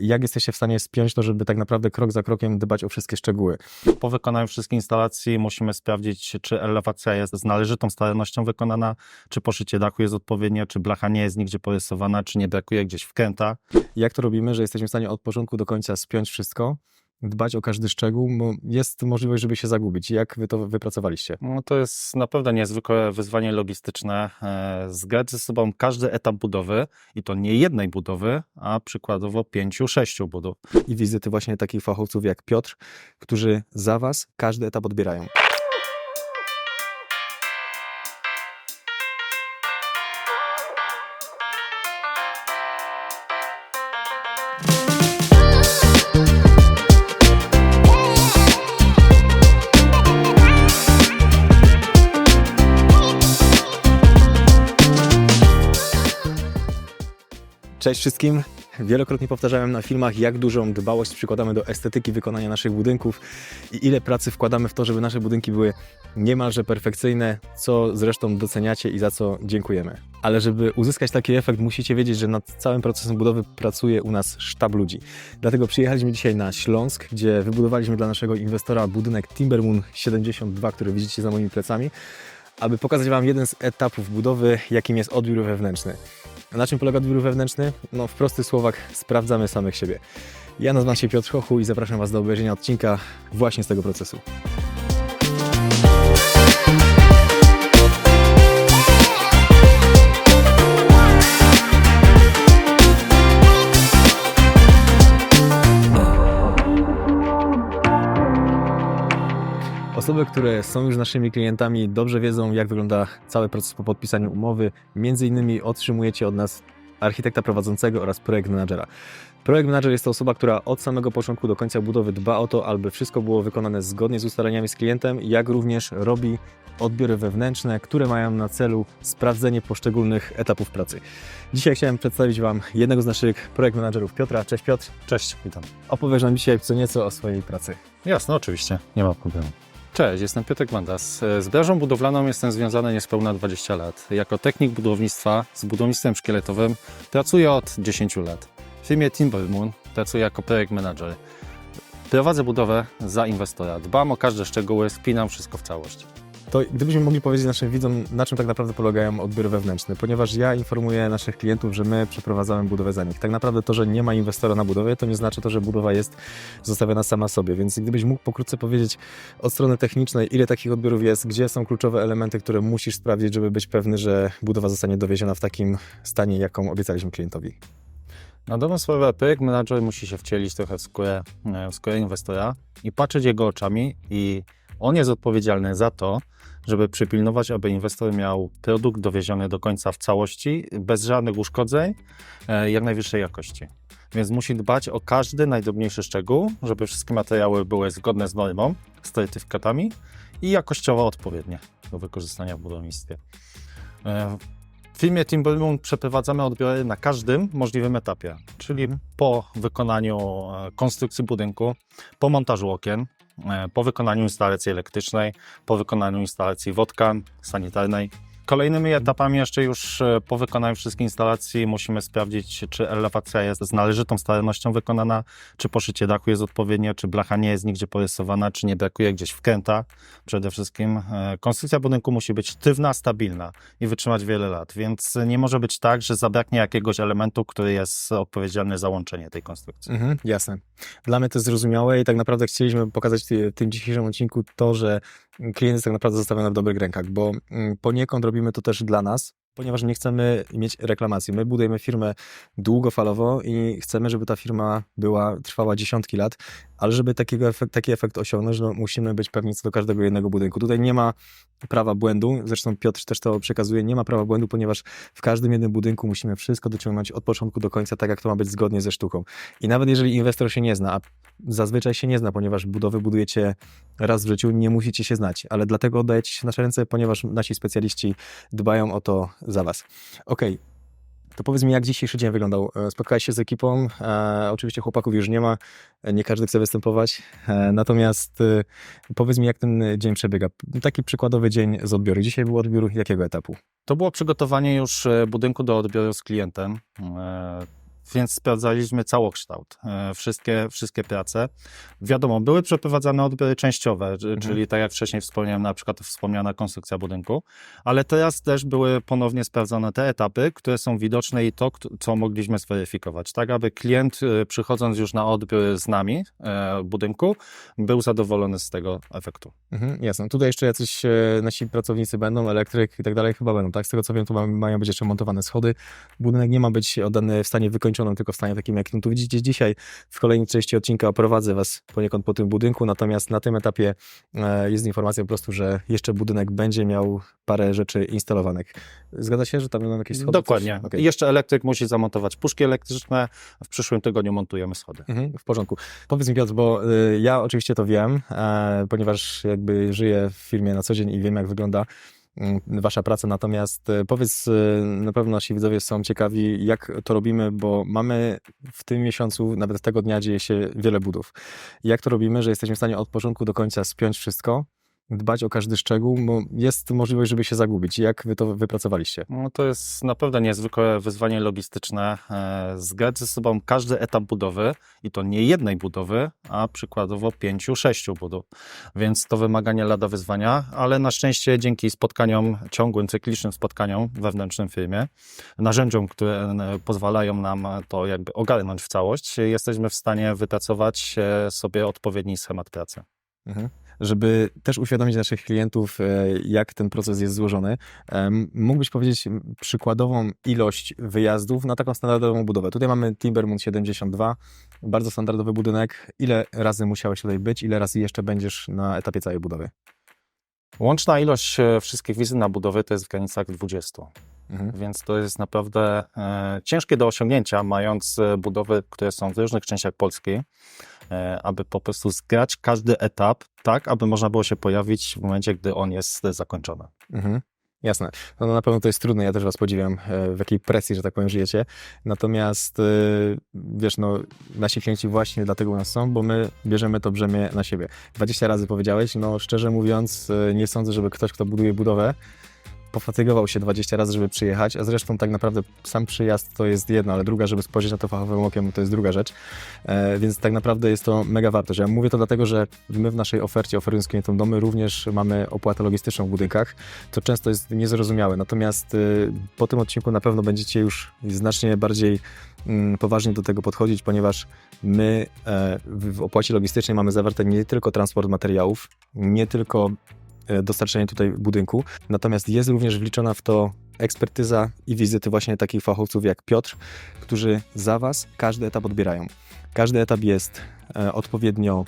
Jak jesteście w stanie spiąć to, żeby tak naprawdę krok za krokiem dbać o wszystkie szczegóły? Po wykonaniu wszystkich instalacji musimy sprawdzić, czy elewacja jest z należytą starannością wykonana, czy poszycie dachu jest odpowiednie, czy blacha nie jest nigdzie porysowana, czy nie brakuje gdzieś wkręta. Jak to robimy, że jesteśmy w stanie od początku do końca spiąć wszystko, dbać o każdy szczegół, bo jest możliwość, żeby się zagubić. Jak wy to wypracowaliście? No to jest naprawdę niezwykłe wyzwanie logistyczne. E, Zgrać ze sobą każdy etap budowy i to nie jednej budowy, a przykładowo pięciu, sześciu budów. I wizyty właśnie takich fachowców jak Piotr, którzy za was każdy etap odbierają. Cześć wszystkim. Wielokrotnie powtarzałem na filmach, jak dużą dbałość przykładamy do estetyki wykonania naszych budynków i ile pracy wkładamy w to, żeby nasze budynki były niemalże perfekcyjne, co zresztą doceniacie i za co dziękujemy. Ale żeby uzyskać taki efekt, musicie wiedzieć, że nad całym procesem budowy pracuje u nas sztab ludzi. Dlatego przyjechaliśmy dzisiaj na Śląsk, gdzie wybudowaliśmy dla naszego inwestora budynek Timbermoon 72, który widzicie za moimi plecami, aby pokazać Wam jeden z etapów budowy, jakim jest odbiór wewnętrzny. Na czym polega odbiór wewnętrzny? No w prostych słowach sprawdzamy samych siebie. Ja nazywam się Piotr Chochu i zapraszam Was do obejrzenia odcinka właśnie z tego procesu. Osoby, które są już naszymi klientami, dobrze wiedzą, jak wygląda cały proces po podpisaniu umowy. Między innymi otrzymujecie od nas architekta prowadzącego oraz projekt menadżera. Projekt menadżer jest to osoba, która od samego początku do końca budowy dba o to, aby wszystko było wykonane zgodnie z ustaleniami z klientem, jak również robi odbiory wewnętrzne, które mają na celu sprawdzenie poszczególnych etapów pracy. Dzisiaj chciałem przedstawić Wam jednego z naszych projekt menadżerów, Piotra. Cześć Piotr. Cześć, witam. Opowiesz nam dzisiaj co nieco o swojej pracy. Jasne, oczywiście, nie ma problemu. Cześć, jestem Piotrek Mandas. Z branżą budowlaną jestem związany niespełna 20 lat. Jako technik budownictwa z budownictwem szkieletowym pracuję od 10 lat. W firmie Timbermoon pracuję jako projekt manager. Prowadzę budowę za inwestora. Dbam o każde szczegóły, spinam wszystko w całość. To gdybyśmy mogli powiedzieć naszym widzom, na czym tak naprawdę polegają odbiory wewnętrzne, ponieważ ja informuję naszych klientów, że my przeprowadzamy budowę za nich. Tak naprawdę to, że nie ma inwestora na budowie, to nie znaczy to, że budowa jest zostawiona sama sobie, więc gdybyś mógł pokrótce powiedzieć od strony technicznej, ile takich odbiorów jest, gdzie są kluczowe elementy, które musisz sprawdzić, żeby być pewny, że budowa zostanie dowieziona w takim stanie, jaką obiecaliśmy klientowi. Na dobrą sprawę projekt manager musi się wcielić trochę w skórę, w skórę inwestora i patrzeć jego oczami i on jest odpowiedzialny za to, żeby przypilnować, aby inwestor miał produkt dowieziony do końca w całości, bez żadnych uszkodzeń, e, jak najwyższej jakości. Więc musi dbać o każdy najdrobniejszy szczegół, żeby wszystkie materiały były zgodne z normą, z certyfikatami i jakościowo odpowiednie do wykorzystania w budownictwie. E, W firmie Timbermoon przeprowadzamy odbiory na każdym możliwym etapie, czyli po wykonaniu e, konstrukcji budynku, po montażu okien, po wykonaniu instalacji elektrycznej, po wykonaniu instalacji wodka sanitarnej. Kolejnymi etapami jeszcze już e, po wykonaniu wszystkich instalacji musimy sprawdzić, czy elewacja jest z należytą starannością wykonana, czy poszycie dachu jest odpowiednie, czy blacha nie jest nigdzie porysowana, czy nie brakuje gdzieś wkręta. Przede wszystkim e, konstrukcja budynku musi być sztywna, stabilna i wytrzymać wiele lat, więc nie może być tak, że zabraknie jakiegoś elementu, który jest odpowiedzialny za łączenie tej konstrukcji. Mhm, jasne. Dla mnie to zrozumiałe i tak naprawdę chcieliśmy pokazać w tym dzisiejszym odcinku to, że klient jest tak naprawdę zostawiony w dobrych rękach, bo mm, poniekąd robimy to też dla nas, ponieważ nie chcemy mieć reklamacji. My budujemy firmę długofalowo i chcemy, żeby ta firma była, trwała dziesiątki lat, ale żeby takiego efekt, taki efekt osiągnąć, no musimy być pewni co do każdego jednego budynku. Tutaj nie ma prawa błędu, zresztą Piotr też to przekazuje, nie ma prawa błędu, ponieważ w każdym jednym budynku musimy wszystko dociągnąć od początku do końca, tak jak to ma być zgodnie ze sztuką. I nawet jeżeli inwestor się nie zna, a zazwyczaj się nie zna, ponieważ budowy budujecie raz w życiu, nie musicie się znać, ale dlatego oddajecie się nasze ręce, ponieważ nasi specjaliści dbają o to za was. Okej. To powiedz mi, jak dzisiejszy dzień wyglądał? E, Spotkałeś się z ekipą, e, oczywiście chłopaków już nie ma, e, nie każdy chce występować, e, natomiast e, powiedz mi, jak ten dzień przebiega. Taki przykładowy dzień z odbioru. Dzisiaj był odbiór jakiego etapu? To było przygotowanie już e, budynku do odbioru z klientem. Więc sprawdzaliśmy całokształt, e, wszystkie, wszystkie prace. Wiadomo, były przeprowadzane odbiory częściowe, czy- czyli tak jak wcześniej wspomniałem, na przykład wspomniana konstrukcja budynku, ale teraz też były ponownie sprawdzone te etapy, które są widoczne i to, co mogliśmy zweryfikować, tak aby klient e, przychodząc już na odbiór z nami e, budynku, był zadowolony z tego efektu. Mhm, jasne. Tutaj jeszcze jacyś nasi pracownicy będą, elektryk i tak dalej chyba będą, tak? Z tego co wiem, tu ma, mają być jeszcze montowane schody. Budynek nie ma być oddany w stanie wykończonym, tylko w stanie takim, jakim tu widzicie dzisiaj. W kolejnej części odcinka oprowadzę Was poniekąd po tym budynku, natomiast na tym etapie e, jest informacja po prostu, że jeszcze budynek będzie miał parę rzeczy instalowanych. Zgadza się, że tam będą jakieś schody? Dokładnie. I jeszcze elektryk musi zamontować puszki elektryczne. W przyszłym tygodniu montujemy schody. Mhm, w porządku. Powiedz mi Piotr, bo y, ja oczywiście to wiem, e, ponieważ jakby żyję w firmie na co dzień i wiem jak wygląda wasza praca, natomiast e, powiedz, e, na pewno nasi widzowie są ciekawi, jak to robimy, bo mamy w tym miesiącu, nawet tego dnia dzieje się wiele budów. Jak to robimy, że jesteśmy w stanie od początku do końca spiąć wszystko, dbać o każdy szczegół, bo jest możliwość, żeby się zagubić. Jak wy to wypracowaliście? No to jest naprawdę niezwykłe wyzwanie logistyczne. E, Zgrać ze sobą każdy etap budowy i to nie jednej budowy, a przykładowo pięciu, sześciu budów. Więc to wymaganie lada wyzwania, ale na szczęście dzięki spotkaniom, ciągłym, cyklicznym spotkaniom wewnętrznym firmie, narzędziom, które pozwalają nam to jakby ogarnąć w całość, jesteśmy w stanie wypracować e, sobie odpowiedni schemat pracy. Mhm. Żeby też uświadomić naszych klientów, e, jak ten proces jest złożony, mógłbyś powiedzieć przykładową ilość wyjazdów na taką standardową budowę. Tutaj mamy Timbermont 72, bardzo standardowy budynek. Ile razy musiałeś tutaj być? Ile razy jeszcze będziesz na etapie całej budowy? Łączna ilość e, wszystkich wizyt na budowie to jest w granicach 20. Mhm. Więc to jest naprawdę e, ciężkie do osiągnięcia, mając e, budowy, które są w różnych częściach Polski, e, aby po prostu zgrać każdy etap tak, aby można było się pojawić w momencie, gdy on jest zakończony. Mhm. Jasne. No, na pewno to jest trudne. Ja też was podziwiam, e, w jakiej presji, że tak powiem, żyjecie. Natomiast, e, wiesz, no, nasi klienci właśnie dlatego u nas są, bo my bierzemy to brzemię na siebie. 20 razy powiedziałeś, no szczerze mówiąc, nie sądzę, żeby ktoś, kto buduje budowę, pofatygował się 20 razy, żeby przyjechać, a zresztą tak naprawdę sam przyjazd to jest jedno, ale druga, żeby spojrzeć na to fachowym okiem, to jest druga rzecz. E, więc tak naprawdę jest to mega wartość. Ja mówię to dlatego, że my w naszej ofercie, oferując klientom domy, również mamy opłatę logistyczną w budynkach, to często jest niezrozumiałe. Natomiast y, po tym odcinku na pewno będziecie już znacznie bardziej mm, poważnie do tego podchodzić, ponieważ my e, w w opłacie logistycznej mamy zawarte nie tylko transport materiałów, nie tylko e, dostarczenie tutaj budynku, natomiast jest również wliczona w to ekspertyza i wizyty właśnie takich fachowców jak Piotr, którzy za Was każdy etap odbierają. Każdy etap jest e, odpowiednio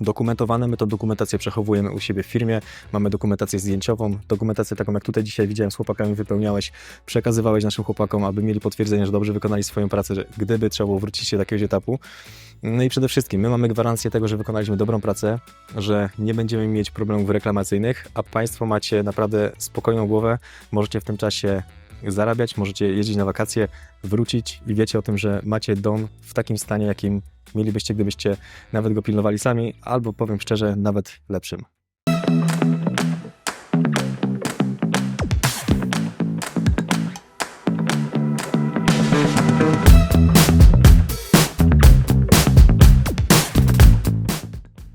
dokumentowany, my tą dokumentację przechowujemy u siebie w firmie, mamy dokumentację zdjęciową, dokumentację taką jak tutaj dzisiaj widziałem z chłopakami wypełniałeś, przekazywałeś naszym chłopakom, aby mieli potwierdzenie, że dobrze wykonali swoją pracę, że gdyby trzeba było wrócić się do jakiegoś etapu. No i przede wszystkim my mamy gwarancję tego, że wykonaliśmy dobrą pracę, że nie będziemy mieć problemów reklamacyjnych, a Państwo macie naprawdę spokojną głowę, możecie w tym czasie zarabiać, możecie jeździć na wakacje, wrócić i wiecie o tym, że macie dom w takim stanie, jakim mielibyście, gdybyście nawet go pilnowali sami, albo powiem szczerze, nawet lepszym.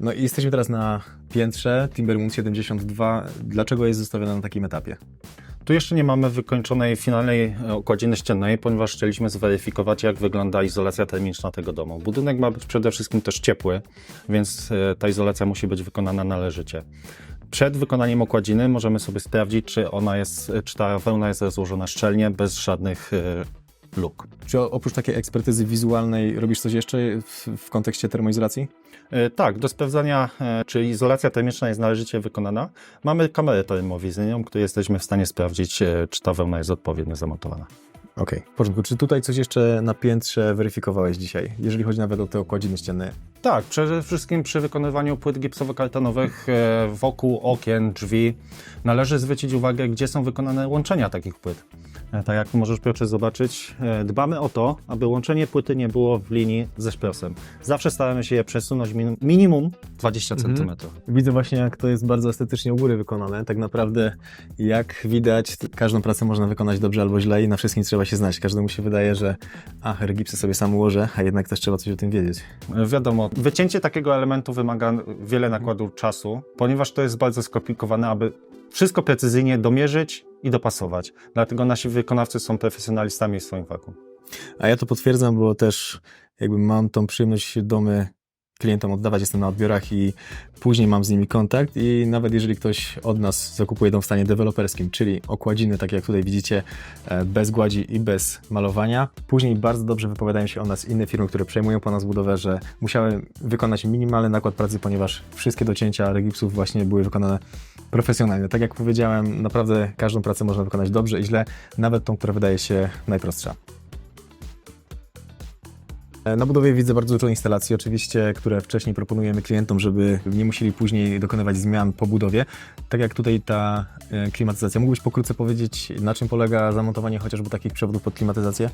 No i jesteśmy teraz na piętrze Timbermoon 72. Dlaczego jest zostawione na takim etapie? Tu jeszcze nie mamy wykończonej finalnej e, okładziny ściennej, ponieważ chcieliśmy zweryfikować, jak wygląda izolacja termiczna tego domu. Budynek ma być przede wszystkim też ciepły, więc e, ta izolacja musi być wykonana należycie. Przed wykonaniem okładziny możemy sobie sprawdzić, czy ona jest, czy ta wełna jest rozłożona szczelnie, bez żadnych e, luk. Czy oprócz takiej ekspertyzy wizualnej robisz coś jeszcze w, w kontekście termoizolacji? E, Tak, do sprawdzania, e, czy izolacja termiczna jest należycie wykonana, mamy kamerę termowizyjną, której jesteśmy w stanie sprawdzić, e, czy ta wełna jest odpowiednio zamontowana. Okej, w porządku. Czy tutaj coś jeszcze na piętrze weryfikowałeś dzisiaj, jeżeli chodzi nawet o te okładziny ścienne? Tak, przede wszystkim przy wykonywaniu płyt gipsowo-kartonowych e, wokół okien, drzwi należy zwrócić uwagę, gdzie są wykonane łączenia takich płyt. E, Tak jak możesz Piotrze zobaczyć, e, dbamy o to, aby łączenie płyty nie było w linii ze szprosem. Zawsze staramy się je przesunąć min- minimum 20 Mhm. cm. Widzę właśnie, jak to jest bardzo estetycznie u góry wykonane. Tak naprawdę, jak widać, każdą pracę można wykonać dobrze albo źle i na wszystkim trzeba się znać. Każdemu się wydaje, że ach, regipsy sobie sam ułożę, a jednak też trzeba coś o tym wiedzieć. Wiadomo, wycięcie takiego elementu wymaga wiele nakładu czasu, ponieważ to jest bardzo skomplikowane, aby wszystko precyzyjnie domierzyć i dopasować. Dlatego nasi wykonawcy są profesjonalistami w swoim fachu. A ja to potwierdzam, bo też jakby mam tą przyjemność domy klientom oddawać, jestem na odbiorach i później mam z nimi kontakt i nawet jeżeli ktoś od nas zakupuje dom w stanie deweloperskim, czyli okładziny, tak jak tutaj widzicie, e, bez gładzi i bez malowania, później bardzo dobrze wypowiadają się o nas inne firmy, które przejmują po nas budowę, że musiały wykonać minimalny nakład pracy, ponieważ wszystkie docięcia regipsów właśnie były wykonane profesjonalnie. Tak jak powiedziałem, naprawdę każdą pracę można wykonać dobrze i źle, nawet tą, która wydaje się najprostsza. E, Na budowie widzę bardzo dużo instalacji, oczywiście, które wcześniej proponujemy klientom, żeby nie musieli później dokonywać zmian po budowie. Tak jak tutaj ta e, klimatyzacja. Mógłbyś pokrótce powiedzieć, na czym polega zamontowanie chociażby takich przewodów pod klimatyzację?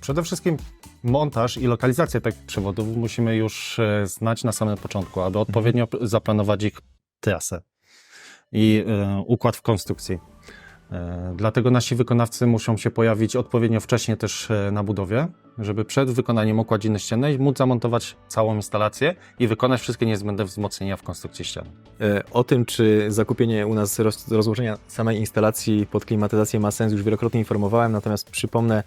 Przede wszystkim montaż i lokalizację tych przewodów musimy już e, znać na samym początku, aby odpowiednio p- zaplanować ich trasę i układ w konstrukcji. E, Dlatego nasi wykonawcy muszą się pojawić odpowiednio wcześnie też e, na budowie, żeby przed wykonaniem okładziny ściennej móc zamontować całą instalację i wykonać wszystkie niezbędne wzmocnienia w konstrukcji ściany. E, O tym, czy zakupienie u nas roz, rozłożenia samej instalacji pod klimatyzację ma sens, już wielokrotnie informowałem, natomiast przypomnę,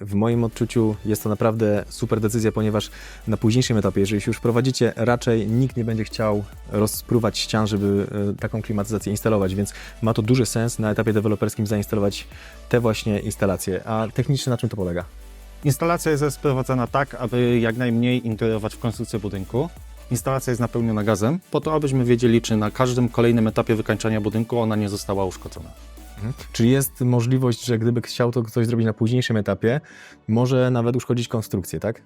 w moim odczuciu jest to naprawdę super decyzja, ponieważ na późniejszym etapie, jeżeli się już prowadzicie, raczej nikt nie będzie chciał rozpruwać ścian, żeby e, taką klimatyzację instalować, więc ma to duży sens na etapie deweloperskim zainstalować te właśnie instalacje. A technicznie na czym to polega? Instalacja jest sprowadzana tak, aby jak najmniej ingerować w konstrukcję budynku. Instalacja jest napełniona gazem, po to, abyśmy wiedzieli, czy na każdym kolejnym etapie wykańczania budynku ona nie została uszkodzona. Czyli jest możliwość, że gdyby chciał to ktoś zrobić na późniejszym etapie, może nawet uszkodzić konstrukcję, tak?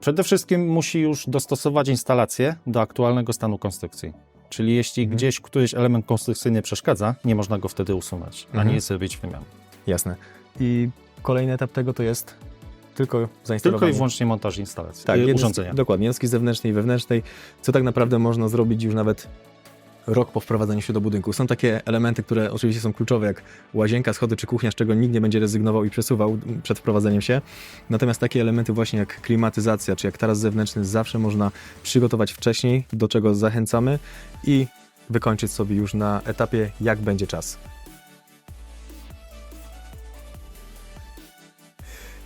Przede wszystkim musi już dostosować instalację do aktualnego stanu konstrukcji. Czyli jeśli Mhm. gdzieś któryś element konstrukcyjny przeszkadza, nie można go wtedy usunąć, Mhm. ani zrobić wymian. Jasne. I kolejny etap tego to jest tylko Tylko zainstalowanie. i wyłącznie montaż instalacji, tak, jednostki- urządzenia. Dokładnie, jednostki zewnętrznej i wewnętrznej, co tak naprawdę można zrobić już nawet rok po wprowadzeniu się do budynku. Są takie elementy, które oczywiście są kluczowe, jak łazienka, schody czy kuchnia, z czego nikt nie będzie rezygnował i przesuwał przed wprowadzeniem się. Natomiast takie elementy właśnie jak klimatyzacja, czy jak taras zewnętrzny zawsze można przygotować wcześniej, do czego zachęcamy i wykończyć sobie już na etapie, jak będzie czas.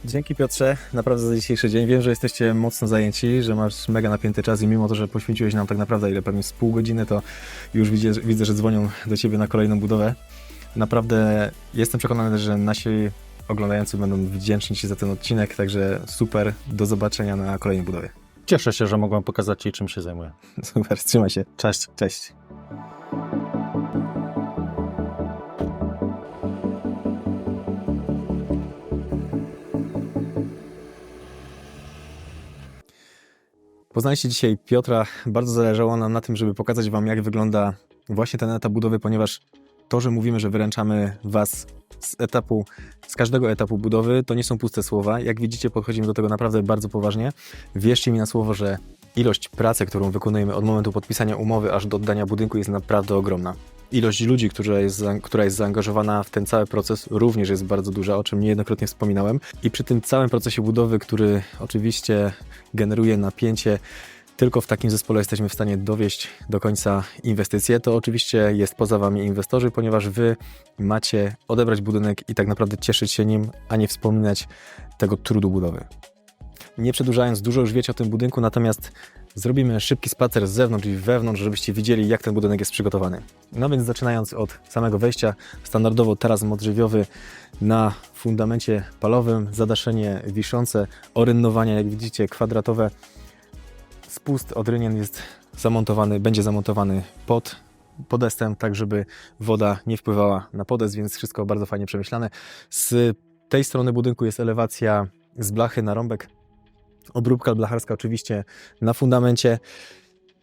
Dzięki Piotrze, naprawdę za dzisiejszy dzień. Wiem, że jesteście mocno zajęci, że masz mega napięty czas i mimo to, że poświęciłeś nam tak naprawdę ile pewnie z pół godziny, to już widzę, widzę, że dzwonią do Ciebie na kolejną budowę. Naprawdę jestem przekonany, że nasi oglądający będą wdzięczni Ci za ten odcinek, także super, do zobaczenia na kolejnej budowie. Cieszę się, że mogłem pokazać Ci, czym się zajmuję. Super, trzymaj się. Cześć. Cześć. Poznaliście dzisiaj Piotra. Bardzo zależało nam na tym, żeby pokazać Wam, jak wygląda właśnie ten etap budowy, ponieważ to, że mówimy, że wyręczamy Was z etapu, z każdego etapu budowy, to nie są puste słowa. Jak widzicie, podchodzimy do tego naprawdę bardzo poważnie. Wierzcie mi na słowo, że ilość pracy, którą wykonujemy od momentu podpisania umowy aż do oddania budynku jest naprawdę ogromna. Ilość ludzi, która jest, która jest zaangażowana w ten cały proces również jest bardzo duża, o czym niejednokrotnie wspominałem. I przy tym całym procesie budowy, który oczywiście generuje napięcie, tylko w takim zespole jesteśmy w stanie dowieść do końca inwestycje. To oczywiście jest poza Wami inwestorzy, ponieważ Wy macie odebrać budynek i tak naprawdę cieszyć się nim, a nie wspominać tego trudu budowy. Nie przedłużając, dużo już wiecie o tym budynku, natomiast zrobimy szybki spacer z zewnątrz i wewnątrz, żebyście widzieli, jak ten budynek jest przygotowany. No więc zaczynając od samego wejścia, standardowo taras modrzewiowy na fundamencie palowym, zadaszenie wiszące, orynnowania, jak widzicie, kwadratowe. Spust od rynien jest zamontowany, będzie zamontowany pod podestem, tak żeby woda nie wpływała na podest, więc wszystko bardzo fajnie przemyślane. Z tej strony budynku jest elewacja z blachy na rąbek. Obróbka blacharska oczywiście na fundamencie.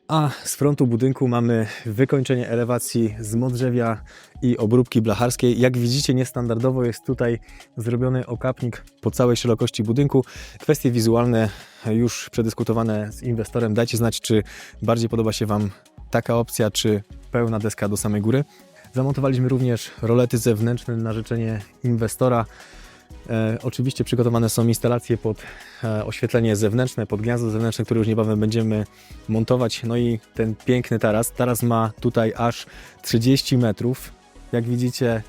A z frontu budynku mamy wykończenie elewacji z modrzewia i obróbki blacharskiej. Jak widzicie, niestandardowo jest tutaj zrobiony okapnik po całej szerokości budynku. Kwestie wizualne już przedyskutowane z inwestorem. Dajcie znać, czy bardziej podoba się Wam taka opcja, czy pełna deska do samej góry. Zamontowaliśmy również rolety zewnętrzne na życzenie inwestora. E, oczywiście przygotowane są instalacje pod e, oświetlenie zewnętrzne, pod gniazdo zewnętrzne, które już niebawem będziemy montować. No i ten piękny taras. Taras ma tutaj aż 30 metrów. Jak widzicie,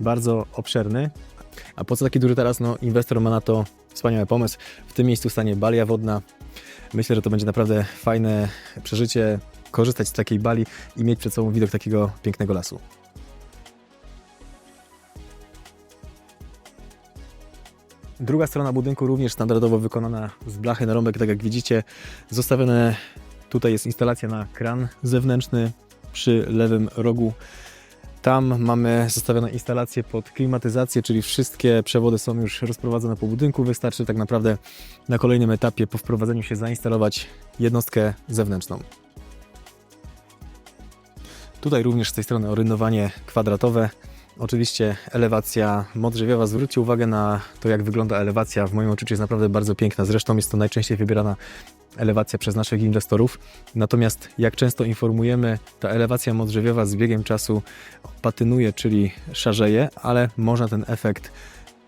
bardzo obszerny. A po co taki duży taras? No, inwestor ma na to wspaniały pomysł. W tym miejscu stanie balia wodna. Myślę, że to będzie naprawdę fajne przeżycie korzystać z takiej bali i mieć przed sobą widok takiego pięknego lasu. Druga strona budynku również standardowo wykonana z blachy na rąbek, tak jak widzicie. Zostawione tutaj jest instalacja na kran zewnętrzny przy lewym rogu. Tam mamy zostawione instalacje pod klimatyzację, czyli wszystkie przewody są już rozprowadzone po budynku. Wystarczy tak naprawdę na kolejnym etapie po wprowadzeniu się zainstalować jednostkę zewnętrzną. Tutaj również z tej strony oryndowanie kwadratowe. Oczywiście elewacja modrzewiowa. Zwróćcie uwagę na to, jak wygląda elewacja. W moim odczuciu jest naprawdę bardzo piękna. Zresztą jest to najczęściej wybierana elewacja przez naszych inwestorów. Natomiast jak często informujemy, ta elewacja modrzewiowa z biegiem czasu patynuje, czyli szarzeje, ale można ten efekt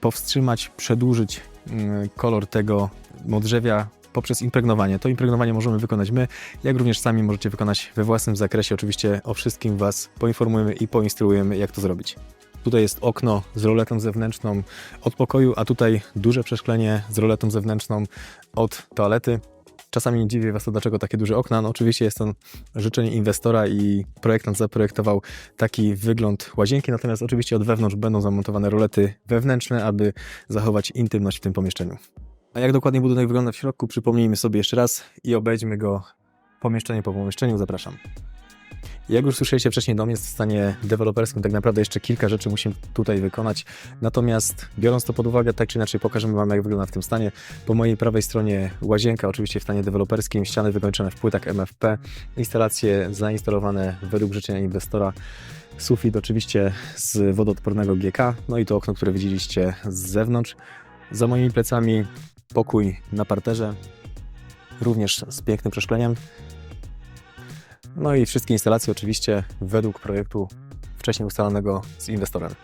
powstrzymać, przedłużyć mm, kolor tego modrzewia poprzez impregnowanie. To impregnowanie możemy wykonać my, jak również sami możecie wykonać we własnym zakresie. Oczywiście o wszystkim Was poinformujemy i poinstruujemy, jak to zrobić. Tutaj jest okno z roletą zewnętrzną od pokoju, a tutaj duże przeszklenie z roletą zewnętrzną od toalety. Czasami nie dziwię Was to, dlaczego takie duże okna. No oczywiście jest to życzenie inwestora i projektant zaprojektował taki wygląd łazienki, natomiast oczywiście od wewnątrz będą zamontowane rolety wewnętrzne, aby zachować intymność w tym pomieszczeniu. A jak dokładnie budynek wygląda w środku, przypomnijmy sobie jeszcze raz i obejdźmy go pomieszczenie po pomieszczeniu. Zapraszam. Jak już słyszeliście wcześniej, dom jest w stanie deweloperskim. Tak naprawdę jeszcze kilka rzeczy musimy tutaj wykonać. Natomiast biorąc to pod uwagę, tak czy inaczej pokażemy Wam, jak wygląda w tym stanie. Po mojej prawej stronie łazienka, oczywiście w stanie deweloperskim, ściany wykończone w płytach MFP, instalacje zainstalowane według życzenia inwestora. Sufit oczywiście z wodoodpornego GK, no i to okno, które widzieliście z zewnątrz. Za moimi plecami pokój na parterze, również z pięknym przeszkleniem. No i wszystkie instalacje oczywiście według projektu wcześniej ustalonego z inwestorem.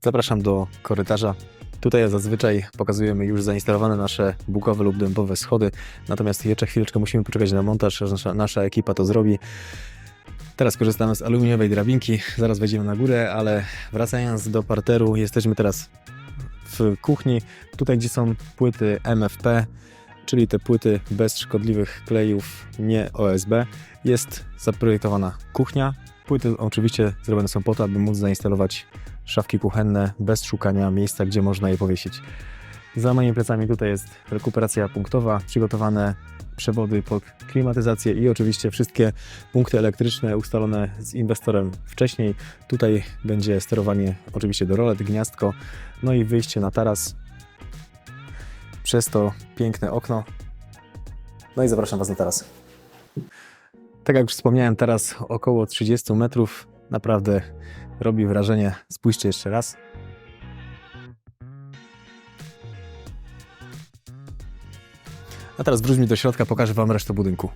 Zapraszam do korytarza. Tutaj zazwyczaj pokazujemy już zainstalowane nasze bukowe lub dębowe schody, natomiast jeszcze chwileczkę musimy poczekać na montaż, aż nasza, nasza ekipa to zrobi. Teraz korzystamy z aluminiowej drabinki, zaraz wejdziemy na górę, ale wracając do parteru, jesteśmy teraz w kuchni, tutaj gdzie są płyty MFP, czyli te płyty bez szkodliwych klejów, nie OSB, jest zaprojektowana kuchnia. Płyty oczywiście zrobione są po to, aby móc zainstalować szafki kuchenne bez szukania miejsca, gdzie można je powiesić. Za moimi plecami tutaj jest rekuperacja punktowa, przygotowane przewody pod klimatyzację i oczywiście wszystkie punkty elektryczne ustalone z inwestorem wcześniej. Tutaj będzie sterowanie oczywiście do rolet, gniazdko, no i wyjście na taras. Przez to piękne okno. No i zapraszam Was na taras. Tak jak już wspomniałem, teraz około 30 metrów. Naprawdę robi wrażenie. Spójrzcie jeszcze raz. A teraz wróćmy do środka, pokażę Wam resztę budynku.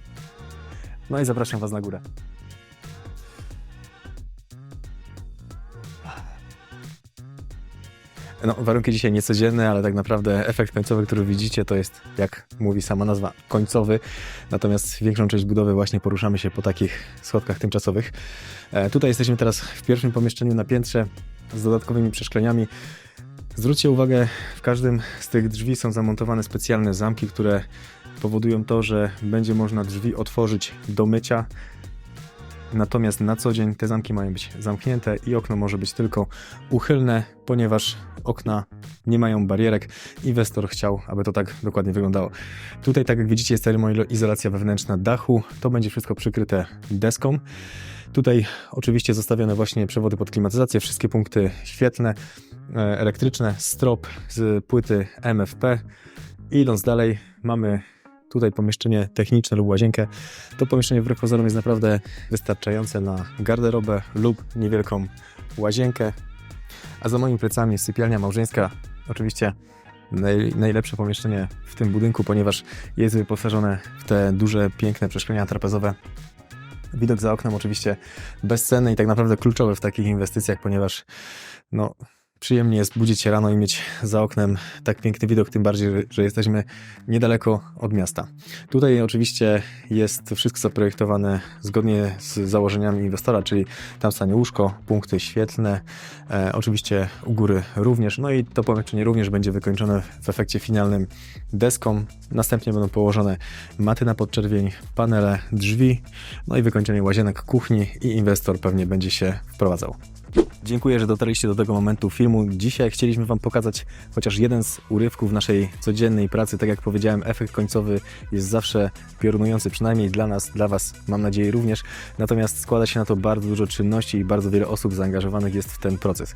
No i zapraszam Was na górę. No, warunki dzisiaj niecodzienne, ale tak naprawdę efekt końcowy, który widzicie, to jest, jak mówi sama nazwa, końcowy. Natomiast większą część budowy właśnie poruszamy się po takich schodkach tymczasowych. E, tutaj jesteśmy teraz w pierwszym pomieszczeniu na piętrze z dodatkowymi przeszkleniami. Zwróćcie uwagę, w każdym z tych drzwi są zamontowane specjalne zamki, które powodują to, że będzie można drzwi otworzyć do mycia. Natomiast na co dzień te zamki mają być zamknięte i okno może być tylko uchylne, ponieważ okna nie mają barierek. Inwestor chciał, aby to tak dokładnie wyglądało. Tutaj, tak jak widzicie, jest termoizolacja wewnętrzna dachu. To będzie wszystko przykryte deską. Tutaj oczywiście zostawione właśnie przewody pod klimatyzację, wszystkie punkty świetlne, e, elektryczne, strop z płyty MFP. Idąc dalej, mamy tutaj pomieszczenie techniczne lub łazienkę. To pomieszczenie wbrew pozorom jest naprawdę wystarczające na garderobę lub niewielką łazienkę. A za moimi plecami jest sypialnia małżeńska. Oczywiście naj, najlepsze pomieszczenie w tym budynku, ponieważ jest wyposażone w te duże, piękne przeszklenia trapezowe. Widok za oknem oczywiście bezcenny i tak naprawdę kluczowy w takich inwestycjach, ponieważ no, przyjemnie jest budzić się rano i mieć za oknem tak piękny widok, tym bardziej, że- jesteśmy niedaleko od miasta. Tutaj oczywiście jest wszystko zaprojektowane zgodnie z założeniami inwestora, czyli tam stanie łóżko, punkty świetlne, e, oczywiście u góry również, no i to pomieszczenie również będzie wykończone w efekcie finalnym deską. Następnie będą położone maty na podczerwień, panele, drzwi, no i wykończenie łazienek, kuchni i inwestor pewnie będzie się wprowadzał. Dziękuję, że dotarliście do tego momentu filmu. Dzisiaj chcieliśmy Wam pokazać chociaż jeden z urywków naszej codziennej pracy. Tak jak powiedziałem, efekt końcowy jest zawsze piorunujący, przynajmniej dla nas, dla Was, mam nadzieję również. Natomiast składa się na to bardzo dużo czynności i bardzo wiele osób zaangażowanych jest w ten proces.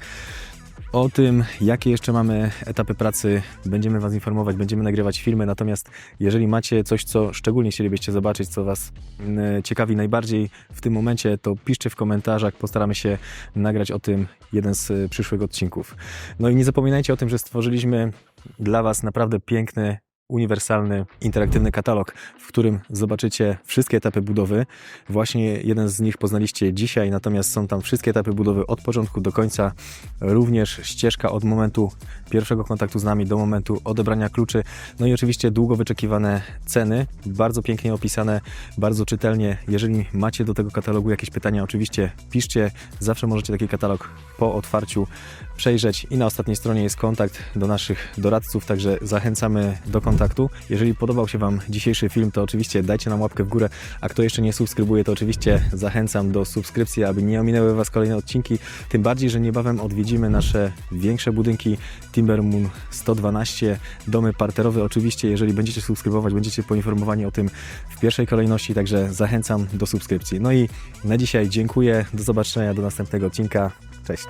O tym, jakie jeszcze mamy etapy pracy, będziemy Was informować, będziemy nagrywać filmy. Natomiast jeżeli macie coś, co szczególnie chcielibyście zobaczyć, co Was mm, ciekawi najbardziej w tym momencie, to piszcie w komentarzach. Postaramy się nagrać o tym jeden z y, przyszłych odcinków. No i nie zapominajcie o tym, że stworzyliśmy dla Was naprawdę piękny, uniwersalny, interaktywny katalog, w którym zobaczycie wszystkie etapy budowy. Właśnie jeden z nich poznaliście dzisiaj, natomiast są tam wszystkie etapy budowy od początku do końca, również ścieżka od momentu pierwszego kontaktu z nami do momentu odebrania kluczy, no i oczywiście długo wyczekiwane ceny, bardzo pięknie opisane, bardzo czytelnie. Jeżeli macie do tego katalogu jakieś pytania, oczywiście piszcie, zawsze możecie taki katalog po otwarciu przejrzeć i na ostatniej stronie jest kontakt do naszych doradców, także zachęcamy do kontaktu. Jeżeli podobał się Wam dzisiejszy film, to oczywiście dajcie nam łapkę w górę, a kto jeszcze nie subskrybuje, to oczywiście zachęcam do subskrypcji, aby nie ominęły Was kolejne odcinki, tym bardziej, że niebawem odwiedzimy nasze większe budynki Timbermoon 112, domy parterowe. Oczywiście, jeżeli będziecie subskrybować, będziecie poinformowani o tym w pierwszej kolejności, także zachęcam do subskrypcji. No i na dzisiaj dziękuję, do zobaczenia, do następnego odcinka. Cześć.